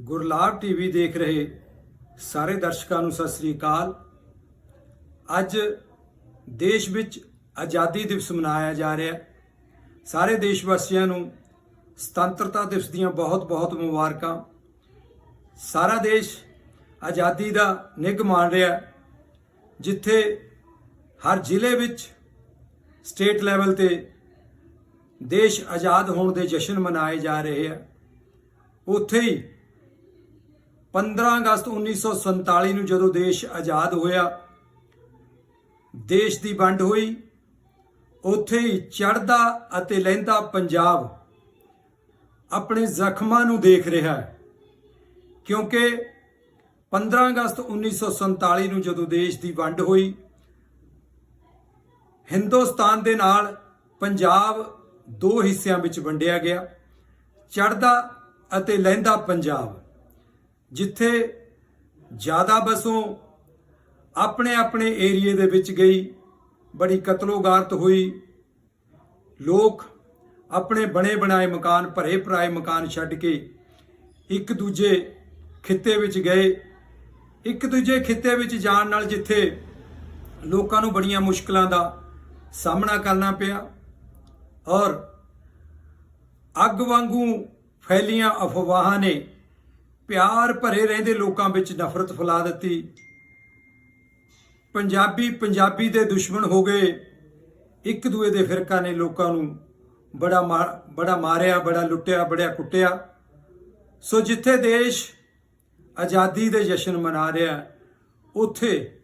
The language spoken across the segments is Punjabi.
ਗੁਰਲਾਬ ਟੀਵੀ ਦੇਖ ਰਹੇ ਸਾਰੇ ਦਰਸ਼ਕਾਂ ਨੂੰ ਸਤਿ ਸ੍ਰੀ ਅਕਾਲ। ਅੱਜ ਦੇਸ਼ ਵਿੱਚ ਆਜ਼ਾਦੀ ਦਿਵਸ ਮਨਾਇਆ ਜਾ ਰਿਹਾ ਹੈ। ਸਾਰੇ ਦੇਸ਼ ਵਾਸੀਆਂ ਨੂੰ ਸੁਤੰਤਰਤਾ ਦਿਵਸ ਦੀਆਂ ਬਹੁਤ-ਬਹੁਤ ਮੁਬਾਰਕਾਂ। ਸਾਰਾ ਦੇਸ਼ ਆਜ਼ਾਦੀ ਦਾ ਨਿੱਘ ਮਾਣ ਰਿਹਾ ਜਿੱਥੇ ਹਰ ਜ਼ਿਲ੍ਹੇ ਵਿੱਚ ਸਟੇਟ ਲੈਵਲ ਤੇ ਦੇਸ਼ ਆਜ਼ਾਦ ਹੋਣ ਦੇ ਜਸ਼ਨ ਮਨਾਏ ਜਾ ਰਹੇ ਆ ਉੱਥੇ ਹੀ 15 ਅਗਸਤ 1947 ਨੂੰ ਜਦੋਂ ਦੇਸ਼ ਆਜ਼ਾਦ ਹੋਇਆ, ਦੇਸ਼ ਦੀ ਵੰਡ ਹੋਈ, ਉੱਥੇ ਹੀ ਚੜ੍ਹਦਾ ਅਤੇ ਲਹਿੰਦਾ ਪੰਜਾਬ ਆਪਣੇ ਜ਼ਖਮਾਂ ਨੂੰ ਦੇਖ ਰਿਹਾ ਹੈ। ਕਿਉਂਕਿ 15 ਅਗਸਤ 1947 ਨੂੰ ਜਦੋਂ ਦੇਸ਼ ਦੀ ਵੰਡ ਹੋਈ, ਹਿੰਦੁਸਤਾਨ ਦੇ ਨਾਲ ਪੰਜਾਬ ਦੋ ਹਿੱਸਿਆਂ ਵਿੱਚ ਵੰਡਿਆ ਗਿਆ, ਚੜ੍ਹਦਾ ਅਤੇ ਲਹਿੰਦਾ ਪੰਜਾਬ। ਜਿੱਥੇ ਜ਼ਿਆਦਾ ਬਸੋਂ ਆਪਣੇ ਆਪਣੇ ਏਰੀਏ ਦੇ ਵਿੱਚ ਗਈ, ਬੜੀ ਕਤਲੋਗਾਰਤ ਹੋਈ। ਲੋਕ ਆਪਣੇ ਬਣੇ ਬਣਾਏ ਮਕਾਨ, ਭਰੇ ਭਰਾਏ ਮਕਾਨ ਛੱਡ ਕੇ ਇੱਕ ਦੂਜੇ ਖਿੱਤੇ ਵਿੱਚ ਗਏ। ਇੱਕ ਦੂਜੇ ਖਿੱਤੇ ਵਿੱਚ ਜਾਣ ਨਾਲ ਜਿੱਥੇ ਲੋਕਾਂ ਨੂੰ ਬੜੀਆਂ ਮੁਸ਼ਕਲਾਂ ਦਾ ਸਾਹਮਣਾ ਕਰਨਾ ਪਿਆ ਔਰ ਅੱਗ ਵਾਂਗੂ ਫੈਲੀਆਂ ਅਫਵਾਹਾਂ ਨੇ ਪਿਆਰ ਭਰੇ ਰਹਿੰਦੇ ਲੋਕਾਂ ਵਿੱਚ ਨਫ਼ਰਤ ਫੈਲਾ ਦਿੱਤੀ। ਪੰਜਾਬੀ ਪੰਜਾਬੀ ਦੇ ਦੁਸ਼ਮਣ ਹੋ ਗਏ। ਇੱਕ ਦੂਏ ਦੇ ਫਿਰਕਾ ਨੇ ਲੋਕਾਂ ਨੂੰ ਬੜਾ ਮਾ- ਬੜਾ ਮਾਰਿਆ ਬੜਾ ਲੁੱਟਿਆ ਬੜਾ ਕੁੱਟਿਆ। ਸੋ ਜਿੱਥੇ ਦੇਸ਼ ਆਜ਼ਾਦੀ ਦੇ ਜਸ਼ਨ ਮਨਾ ਰਿਹਾ ਹੈ, ਉੱਥੇ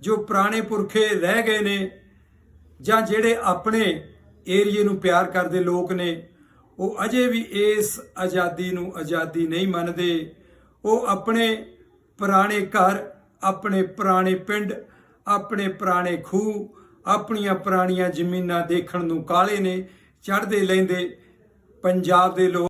ਜੋ ਪੁਰਾਣੇ ਪੁਰਖੇ ਰਹਿ ਗਏ ਨੇ ਜਾਂ ਜਿਹੜੇ ਆਪਣੇ ਏਰੀਏ ਨੂੰ ਪਿਆਰ ਕਰਦੇ ਲੋਕ ਨੇ ਉਹ ਅਜੇ ਵੀ ਇਸ ਆਜ਼ਾਦੀ ਨੂੰ ਆਜ਼ਾਦੀ ਨਹੀਂ ਮੰਨਦੇ। ਉਹ ਆਪਣੇ ਪੁਰਾਣੇ ਘਰ, ਆਪਣੇ ਪੁਰਾਣੇ ਪਿੰਡ, ਆਪਣੇ ਪੁਰਾਣੇ ਖੂਹ, ਆਪਣੀਆਂ ਪੁਰਾਣੀਆਂ ਜ਼ਮੀਨਾਂ ਦੇਖਣ ਨੂੰ ਕਾਲੇ ਨੇ, ਚੜ੍ਹਦੇ ਲੈਂਦੇ ਪੰਜਾਬ ਦੇ ਲੋਕ।